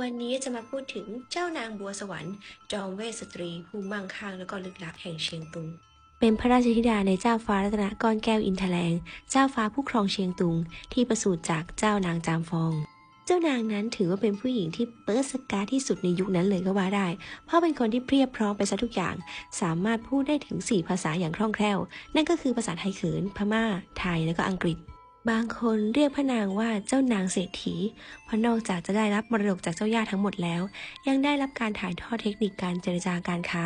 วันนี้จะมาพูดถึงเจ้านางบัวสวรรค์ จอมเวสสตรี ผู้มั่งคั่งและก็ลึกลับแห่งเชียงตุง เป็นพระราชธิดาในเจ้าฟ้ารัตนก้อนแก้วอินทแลง เจ้าฟ้าผู้ครองเชียงตุง ที่ประสูติจากเจ้านางจามฟอง เจ้านางนั้นถือว่าเป็นผู้หญิงที่เปิดสกาที่สุดในยุคนั้นเลยก็ว่าได้ เพราะเป็นคนที่เพียบพร้อมไปซะทุกอย่าง สามารถพูดได้ถึง 4 ภาษาอย่างคล่องแคล่ว นั่นก็คือภาษาไทยเขิน พม่า ไทย และก็อังกฤษ บางคนเรียกพระนางว่าเจ้านางเศรษฐี เพราะนอกจากจะได้รับมรดกจากเจ้าย่าทั้งหมดแล้ว ยังได้รับการถ่ายทอดเทคนิคการเจรจาการค้า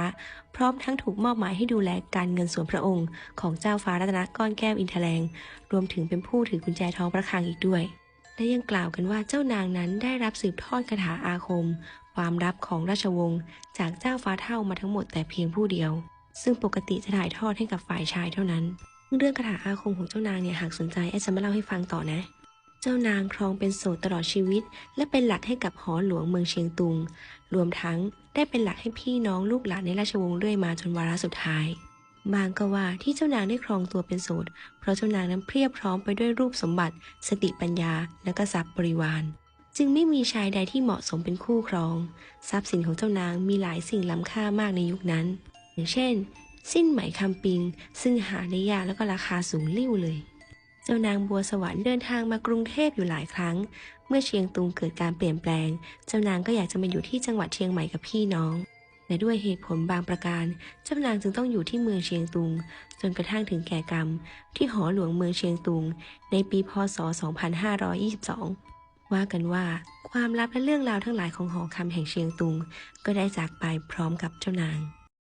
พร้อมทั้งถูกมอบหมายให้ดูแลการเงินส่วนพระองค์ ของเจ้าฟ้ารัตนก้อนแก้วอินทแลง รวมถึงเป็นผู้ถือกุญแจทองพระคลังอีกด้วย และยังกล่าวกันว่าเจ้านางนั้นได้รับสืบทอดคาถาอาคม ความลับของราชวงศ์จากเจ้าฟ้าเท่ามาทั้งหมดแต่เพียงผู้เดียว ซึ่งปกติจะถ่ายทอดให้กับฝ่ายชายเท่านั้น เรื่องคาถาอาคมของเจ้านางเนี่ยหากสนใจแอดจะมาเล่าให้ฟังต่อนะ เจ้านางครองเป็นโสดตลอดชีวิต และเป็นหลักให้กับหอหลวงเมืองเชียงตุง รวมทั้งได้เป็นหลักให้พี่น้องลูกหลานในราชวงศ์เรื่อยมาจนวาระสุดท้ายบางก็ว่าที่เจ้านางได้ครองตัวเป็นโสด เพราะเจ้านางนั้นเพียบพร้อมไปด้วยรูปสมบัติ สติปัญญา และก็ทรัพย์บริวาร จึงไม่มีชายใดที่เหมาะสมเป็นคู่ครอง ทรัพย์สินของเจ้านางมีหลายสิ่งล้ำค่ามากในยุคนั้น อย่างเช่น สิ้นไหมคำปิง ซึ่งหาได้ยากแล้วก็ราคาสูงลิ่วเลย เจ้านางบัวสวรรค์เดินทางมากรุงเทพอยู่หลายครั้ง เมื่อเชียงตุงเกิดการเปลี่ยนแปลง เจ้านางก็อยากจะมาอยู่ที่จังหวัดเชียงใหม่กับพี่น้องและด้วยเหตุผลบางประการ เจ้านางจึงต้องอยู่ที่เมืองเชียงตุง จนกระทั่งถึงแก่กรรม ที่หอหลวงเมืองเชียงตุง ในปีพศ 2522 ว่ากันว่า ความลับและเรื่องราวทั้งหลายของหอคำแห่งเชียงตุง ก็ได้จากไปพร้อมกับเจ้านาง